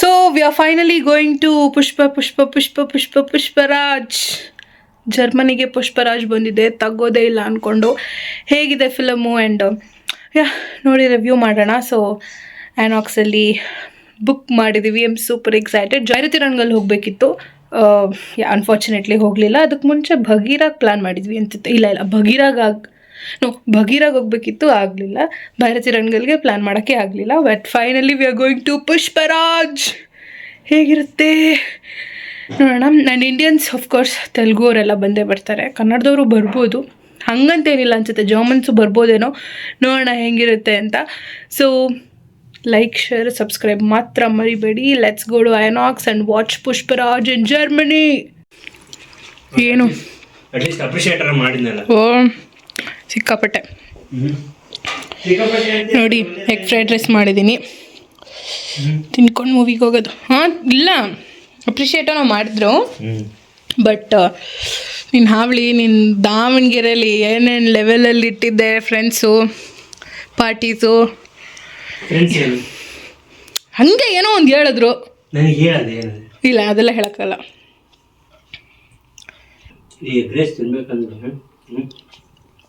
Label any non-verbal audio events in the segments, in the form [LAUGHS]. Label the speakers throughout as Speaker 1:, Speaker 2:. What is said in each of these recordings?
Speaker 1: So we are finally going to Pushpa Pushpa Pushpa Pushpa Pushparaj ಜರ್ಮನಿಗೆ ಪುಷ್ಪರಾಜ್ ಬಂದಿದೆ. ತಗೋದೇ ಇಲ್ಲ ಅಂದ್ಕೊಂಡು ಹೇಗಿದೆ ಫಿಲಮು ಆ್ಯಂಡ್ ಯಾ ನೋಡಿ ರಿವ್ಯೂ ಮಾಡೋಣ. ಸೊ ಆ್ಯನಾಕ್ಸಲ್ಲಿ ಬುಕ್ ಮಾಡಿದ್ದೀವಿ ಎಂ ಸೂಪರ್ ಎಕ್ಸೈಟೆಡ್ ಜಾಗೃತಿ ರಂಗಲ್ಲಿ ಹೋಗಬೇಕಿತ್ತು. ಅನ್ಫಾರ್ಚುನೇಟ್ಲಿ ಹೋಗಲಿಲ್ಲ. ಅದಕ್ಕೆ ಮುಂಚೆ ಭಗೀರಾಗ್ ಪ್ಲ್ಯಾನ್ ಮಾಡಿದ್ವಿ ಅನ್ಸುತ್ತೆ ಇಲ್ಲ ಇಲ್ಲ ಭಗೀರಾಗ್ ನೋ ಭಗೀರಾಗಿ ಹೋಗ್ಬೇಕಿತ್ತು ಆಗಲಿಲ್ಲ. ಭಾರತಿ ರಂಗಲ್ಗೆ ಪ್ಲ್ಯಾನ್ ಮಾಡೋಕ್ಕೆ ಆಗಲಿಲ್ಲ but finally we are going to Pushparaj ಹೇಗಿರುತ್ತೆ? ನೋಡೋಣ. ನಾನು ಇಂಡಿಯನ್ಸ್ ಆಫ್ಕೋರ್ಸ್ ತೆಲುಗು ಅವರೆಲ್ಲ ಬಂದೇ ಬರ್ತಾರೆ. ಕನ್ನಡದವರು ಬರ್ಬೋದು. ಹಂಗಂತೇನಿಲ್ಲ ಅನ್ಸುತ್ತೆ. ಜರ್ಮನ್ಸು ಬರ್ಬೋದೇನೋ ನೋಡೋಣ ಹೆಂಗಿರುತ್ತೆ ಅಂತ. ಸೊ ಲೈಕ್ ಶೇರ್ ಸಬ್ಸ್ಕ್ರೈಬ್ ಮಾತ್ರ ಮರಿಬೇಡಿ. Let's go to INOX and watch Pushparaj in Germany ಏನು?
Speaker 2: ಅಟ್ಲೀಸ್ಟ್ ಅಪ್ರಿಷಿಯೇಟರ್ ಮಾಡಿದ್ನಲ್ಲ.
Speaker 1: ಓ. ಸಿಕ್ಕಾಪಟ್ಟೆ. ನೋಡಿ ಎಗ್ ಫ್ರೈಡ್ ರೈಸ್ ಮಾಡಿದ್ದೀನಿ. ತಿನ್ಕೊಂಡು ಮೂವಿಗೆ ಹೋಗೋದು. ಹಾಂ ಇಲ್ಲ. ಅಪ್ರಿಷಿಯೇಟನೋ ಮಾಡಿದ್ರು. ಬಟ್ ನಿನ್ನ ಹಾವಳಿ ನಿನ್ನ ದಾವಣಗೆರೆಯಲ್ಲಿ ಏನೇನು ಲೆವೆಲಲ್ಲಿ ಇಟ್ಟಿದ್ದೆ ಫ್ರೆಂಡ್ಸು ಪಾರ್ಟೀಸು ಹಂಗೆ ಏನೋ ಒಂದು ಹೇಳಿದ್ರು. ಇಲ್ಲ ಅದೆಲ್ಲ ಹೇಳೋಕ್ಕಲ್ಲ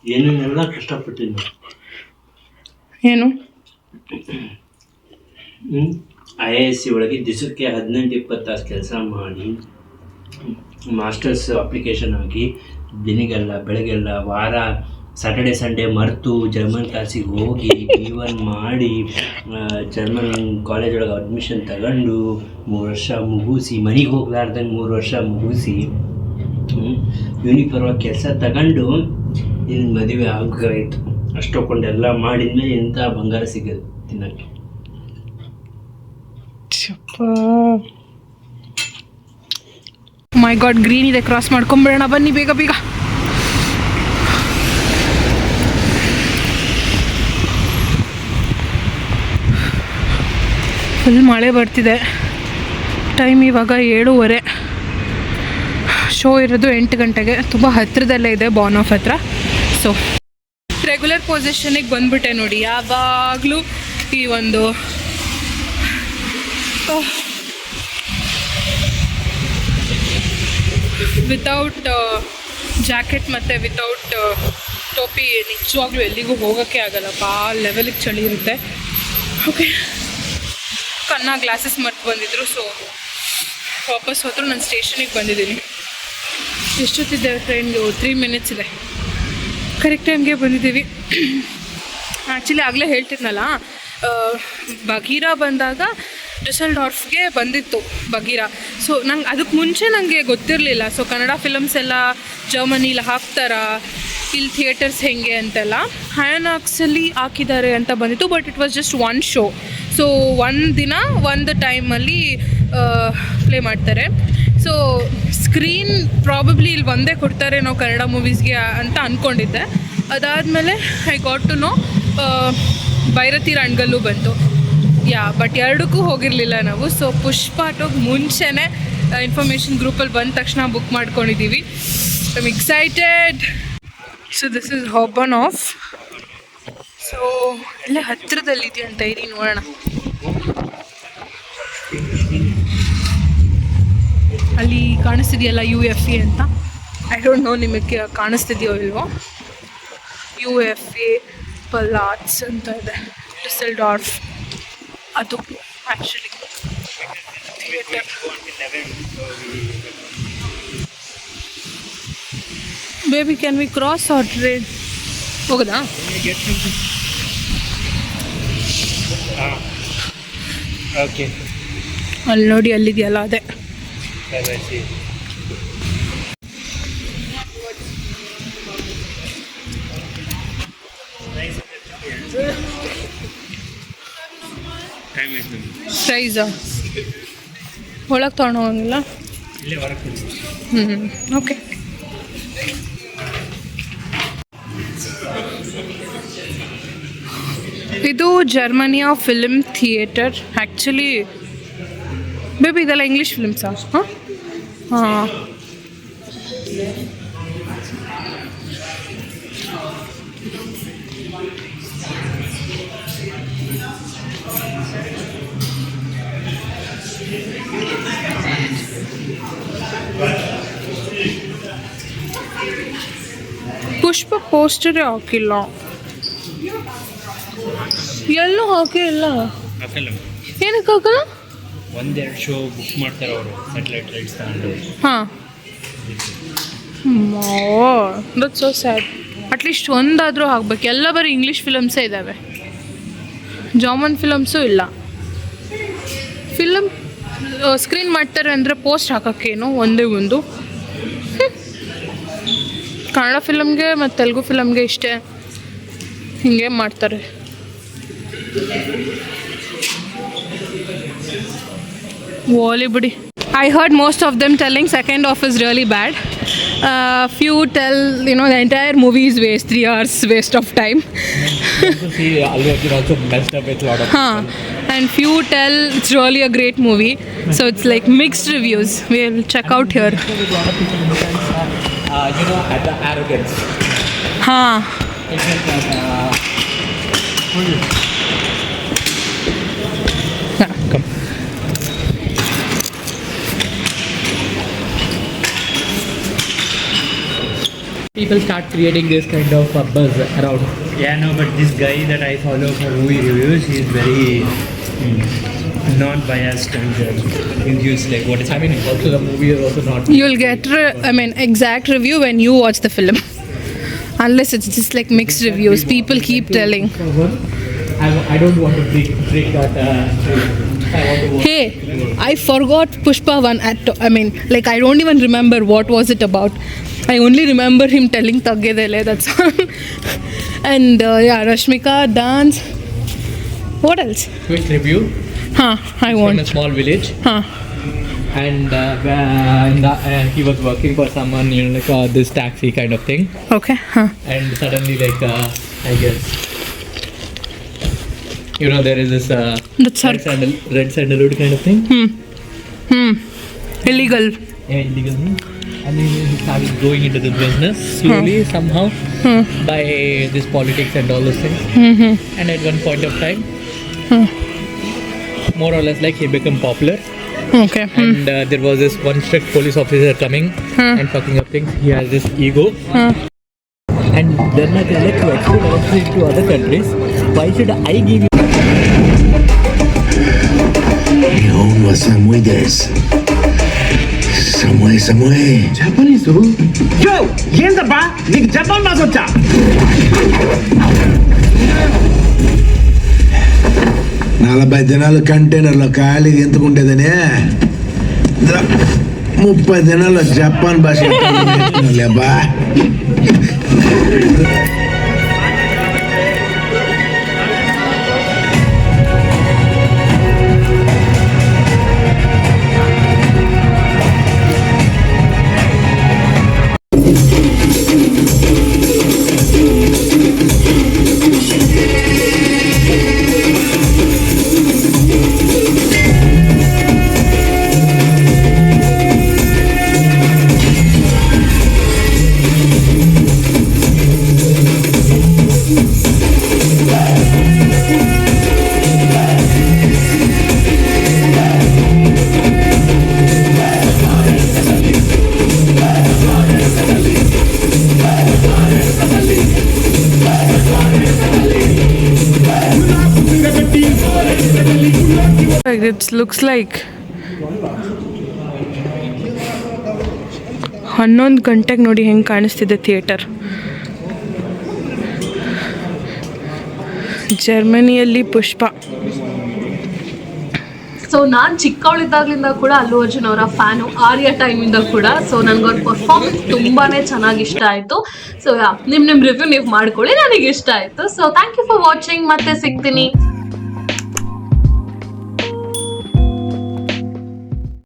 Speaker 2: ಏನೇನೆಲ್ಲ ಕಷ್ಟಪಟ್ಟಿದ್ದು
Speaker 1: ಏನು?
Speaker 2: ಐ ಎ ಎಸ್ ಸಿ ಒಳಗೆ ದಿವಸಕ್ಕೆ ಹದಿನೆಂಟು ಇಪ್ಪತ್ತು ತಾಸು ಕೆಲಸ ಮಾಡಿ ಮಾಸ್ಟರ್ಸ್ ಅಪ್ಲಿಕೇಶನ್ ಹಾಕಿ ದಿನಗೆಲ್ಲ ಬೆಳಗ್ಗೆಲ್ಲ ವಾರ ಸಾಟರ್ಡೆ ಸಂಡೇ ಮರೆತು ಜರ್ಮನ್ ಕ್ಲಾಸಿಗೆ ಹೋಗಿ ಬಿ ಒನ್ ಮಾಡಿ ಜರ್ಮನ್ ಕಾಲೇಜ್ ಒಳಗೆ ಅಡ್ಮಿಷನ್ ತಗೊಂಡು ಮೂರು ವರ್ಷ ಮುಗಿಸಿ ಮನೆಗೆ ಹೋಗ್ಲಾರ್ದಂಗೆ ಮೂರು ವರ್ಷ ಮುಗಿಸಿ ಯೂನಿಫಾರ್ಮ್ ಕೆಲಸ ತಗೊಂಡು ನಿನ್ನ ಮದುವೆ ಆಗಾಯ್ತು ಎಲ್ಲ ಮಾಡಿದ್ಮೇಲೆ ಎಂಥ ಬಂಗಾರ ಸಿಗೋದು ತಿನ್ನಕ್ಕೆ?
Speaker 1: ಮೈ ಗಾಡ್ ಗ್ರೀನ್ ಇದೆ. ಕ್ರಾಸ್ ಮಾಡ್ಕೊಂಬಿಡೋಣ. ಬನ್ನಿ ಬೇಗ ಬೇಗ. ಫುಲ್ ಮಳೆ ಬರ್ತಿದೆ. ಟೈಮ್ ಇವಾಗ ಏಳೂವರೆ. ಶೋ ಇರೋದು ಎಂಟು ಗಂಟೆಗೆ. ತುಂಬ ಹತ್ತಿರದಲ್ಲೇ ಇದೆ ಬಾನ್ ಆಫ್ ಹತ್ರ. ಸೊ ರೆಗ್ಯುಲರ್ ಪೊಸಿಷನಿಗೆ ಬಂದ್ಬಿಟ್ಟೆ ನೋಡಿ. ಯಾವಾಗಲೂ ಈ ಒಂದು ವಿತೌಟ್ ಜಾಕೆಟ್ ಮತ್ತು ವಿತೌಟ್ ಟೋಪಿ ನಿಜವಾಗ್ಲೂ ಎಲ್ಲಿಗೂ ಹೋಗೋಕ್ಕೆ ಆಗಲ್ಲ. ಆ ಲೆವೆಲಿಗೆ ಚಳಿ ಇರುತ್ತೆ. ಓಕೆ ಕಣ್ಣ ಗ್ಲಾಸಸ್ ಮರ್ತು ಬಂದಿದ್ರು ಸೊ ವಾಪಸ್ ಹೋದ್ರು. ನಾನು ಸ್ಟೇಷನಿಗೆ ಬಂದಿದ್ದೀನಿ. ಎಷ್ಟೊತ್ತಿದ್ದೆ ಟ್ರೈನ್ಗೆ ತ್ರೀ ಮಿನಿಟ್ಸ್ ಇದೆ. ಕರೆಕ್ಟ್ ಟೈಮ್ಗೆ ಬಂದಿದ್ದೀವಿ. ಆ್ಯಕ್ಚುಲಿ ಆಗಲೇ ಹೇಳ್ತಿದ್ನಲ್ಲ ಬಗೀರ ಬಂದಾಗ ಬಂದಾಗ ಡುಸಲ್ಡಾರ್ಫ್ಗೆ ಬಂದಿತ್ತು ಬಗೀರ ಸೊ ನಂಗೆ ಅದಕ್ಕೆ ಮುಂಚೆ ನನಗೆ ಗೊತ್ತಿರಲಿಲ್ಲ. ಸೊ ಕನ್ನಡ ಫಿಲಮ್ಸ್ ಎಲ್ಲ ಜರ್ಮನಿಲಿ ಹಾಕ್ತಾರಾ ಇಲ್ಲಿ ಥಿಯೇಟರ್ಸ್ ಹೆಂಗೆ ಅಂತೆಲ್ಲ. ಹಯನಾಕ್ಸಲ್ಲಿ ಹಾಕಿದ್ದಾರೆ ಅಂತ ಬಂದಿತ್ತು but it was just one show so ಒಂದು ದಿನ, ಒಂದು ಟೈಮಲ್ಲಿ ಪ್ಲೇ ಮಾಡ್ತಾರೆ. ಸೊ ಸ್ಕ್ರೀನ್ ಪ್ರಾಬಬ್ಲಿ ಇಲ್ಲಿ ಒಂದೇ ಕೊಡ್ತಾರೆ ನಾವು ಕನ್ನಡ ಮೂವೀಸ್ಗೆ ಅಂತ ಅಂದ್ಕೊಂಡಿದ್ದೆ ಅದಾದಮೇಲೆ I got to know Bhairathi Ranagal ಬಂತು. ಯಾ ಬಟ್ ಎರಡಕ್ಕೂ ಹೋಗಿರಲಿಲ್ಲ ನಾವು. ಸೊ ಪುಷ್ಪಾಟೋಗಿ ಮುಂಚೆನೇ ಇನ್ಫಾರ್ಮೇಷನ್ ಗ್ರೂಪಲ್ಲಿ ಬಂದ ತಕ್ಷಣ ಬುಕ್ ಮಾಡ್ಕೊಂಡಿದ್ದೀವಿ I'm excited so this is Hauptbahnhof so ಇಲ್ಲೇ ಹತ್ತಿರದಲ್ಲಿದೆಯಾ ಅಂತ ಇರಿ ನೋಡೋಣ. ಅಲ್ಲಿ ಕಾಣಿಸ್ತಿದೆಯಲ್ಲ ಯು ಎಫ್ ಎ ಅಂತ? ಐ ಡೋಂಟ್ ನೋ ನಿಮಗೆ ಕಾಣಿಸ್ತಿದೆಯೋ ಇಲ್ವೋ? ಯು ಎಫ್ ಎ ಪಲಾಟ್ಸ್ ಅಂತ ಇದೆ. ಡಿಸಲ್ ಡಾರ್ಫ್ ಅದು actually theatre baby can we cross or train ಹೋಗೋದಾ?
Speaker 2: Okay
Speaker 1: ಅಲ್ಲಿ ನೋಡಿ ಅಲ್ಲಿದೆಯಲ್ಲ ಅದೇ.
Speaker 2: ನಮ್ಗೆ
Speaker 1: ಪ್ರೈಸಾ ಒಳಗೆ ತೊಗೊಂಡು ಹೋಗಂಗಿಲ್ಲ
Speaker 2: ಹೊರಗೆ
Speaker 1: ಹ್ಞೂ ಓಕೆ ಇದು ಜರ್ಮನಿಯ ಫಿಲ್ಮ್ ಥಿಯೇಟರ್ ಆ್ಯಕ್ಚುಲಿ ಬೇಬಿ ಇದೆಲ್ಲ ಇಂಗ್ಲೀಷ್ ಫಿಲ್ಮ್ಸಾ ಹಾಂ ಹಾಂ. ಪುಷ್ಪ ಪೋಸ್ಟರೇ ಹಾಕಿಲ್ಲ. ಎಲ್ಲೂ ಹಾಕಿಲ್ಲ
Speaker 2: ಹಾಕಲ್ಲ.
Speaker 1: ಏನಕ್ಕೆ ಹಾಕಲ್ಲ?
Speaker 2: ಒಂದೆರಡು ಶೋ ಬುಕ್ ಮಾಡ್ತಾರೆ ಅವರು ಸ್ಯಾಟಲೈಟ್ ರೈಟ್ಸ್ ತಗೊಂಡು.
Speaker 1: ಹಾಂ. ದಟ್ ಸೋ ಸ್ಯಾಡ್ ಅಟ್ಲೀಸ್ಟ್ ಒಂದಾದರೂ ಆಗ್ಬೇಕು. ಎಲ್ಲ ಬರೀ ಇಂಗ್ಲೀಷ್ ಫಿಲಮ್ಸೇ ಇದ್ದಾವೆ ಜಾಮನ್ ಫಿಲಮ್ಸು ಇಲ್ಲ. ಫಿಲಮ್ ಸ್ಕ್ರೀನ್ ಮಾಡ್ತಾರೆ ಅಂದರೆ ಪೋಸ್ಟ್ ಹಾಕೋಕ್ಕೇನು? ಒಂದೇ ಒಂದು. ಕನ್ನಡ ಫಿಲಮ್ಗೆ ಮತ್ತು ತೆಲುಗು ಫಿಲಮ್ಗೆ ಇಷ್ಟೇ. ಹಿಂಗೆ ಮಾಡ್ತಾರೆ. I heard most of them telling second off is really bad. Uh, few tell you know the entire movie is waste, three hours waste of time.
Speaker 3: see, Ali also messed up with lot of.
Speaker 1: Huh. And few tell it's really a great
Speaker 3: movie, so it's like mixed reviews. We'll check out here. You know, at the arrogance. Huh. People start creating this kind of uh, buzz around.
Speaker 2: Yeah, no, but this guy that I follow for movie reviews, he's very mm, non-biased and uh, he gives like what is
Speaker 3: I mean, also the movie is also not.
Speaker 1: you'll get re- I mean exact review when you watch the film [LAUGHS] unless it's just like mixed reviews people keep telling
Speaker 3: I, I don't want to break, break that. Uh, I want to
Speaker 1: hey I forgot Pushpa one at I mean like I don't even remember what was it about I only remember him telling Taggedele that's all. [LAUGHS] And uh, yeah Rashmika dance. What else?
Speaker 3: Quick review.
Speaker 1: huh I want.
Speaker 3: From a small village.
Speaker 1: huh.
Speaker 3: And uh, and, uh, he was working for someone you know like uh, this taxi kind of thing.
Speaker 1: Okay huh.
Speaker 3: And suddenly like uh, i guess you know there is this uh, red, sandal, red sandalwood kind of thing.
Speaker 1: Hmm. Hmm. Illegal.
Speaker 3: Yeah, illegal thing. I mean, he started going into the business slowly hmm. somehow
Speaker 1: hmm.
Speaker 3: by this politics and all those things.
Speaker 1: Mm-hmm.
Speaker 3: And at one point of time, hmm. more or less, like he became popular.
Speaker 1: Okay. Hmm.
Speaker 3: And uh, there was this one strict police officer coming
Speaker 1: hmm.
Speaker 3: and fucking up things. He has this ego.
Speaker 1: Hmm.
Speaker 3: And then I tell like, to export to other countries. Why should I give you?
Speaker 4: My some with. సమోయ్ సమోయ్ Japanese?
Speaker 5: యో ఏందబ్బా? నీకు Japan భాష వచ్చా
Speaker 4: నలభై దినాలు కంటైనర్లో ఖాళీగా ఎంతుకుంటేదనే ముప్పై దినాల్లో జపాన్ భాష [LAUGHS] లేబా Thank you.
Speaker 1: It looks like ಹನ್ನೊಂದು ಗಂಟೆಗೆ ನೋಡಿ ಹೆಂಗೆ ಕಾಣಿಸ್ತಿದೆ ಥಿಯೇಟರ್. ಜರ್ಮನಿಯಲ್ಲಿ ಪುಷ್ಪ.
Speaker 6: ಸೊ ನಾನು ಚಿಕ್ಕವಳಿದ್ದಾಗಲಿಂದ ಕೂಡ ಅಲ್ಲು ಅರ್ಜುನ್ ಅವರ ಫ್ಯಾನು, ಆರ್ಯ ಟೈಮಿಂದ ಕೂಡ. ಸೊ ಅವ್ರ ಪರ್ಫಾರ್ಮೆನ್ಸ್ ತುಂಬಾ ಚೆನ್ನಾಗಿ ಇಷ್ಟ ಆಯಿತು. ಸೊ ನಿಮ್ಮ ನಿಮ್ಮ ರಿವ್ಯೂ ನೀವು ಮಾಡ್ಕೊಳ್ಳಿ ನನಗೆ ಇಷ್ಟ ಆಯಿತು. So thank you for watching ಮತ್ತೆ ಸಿಗ್ತೀನಿ.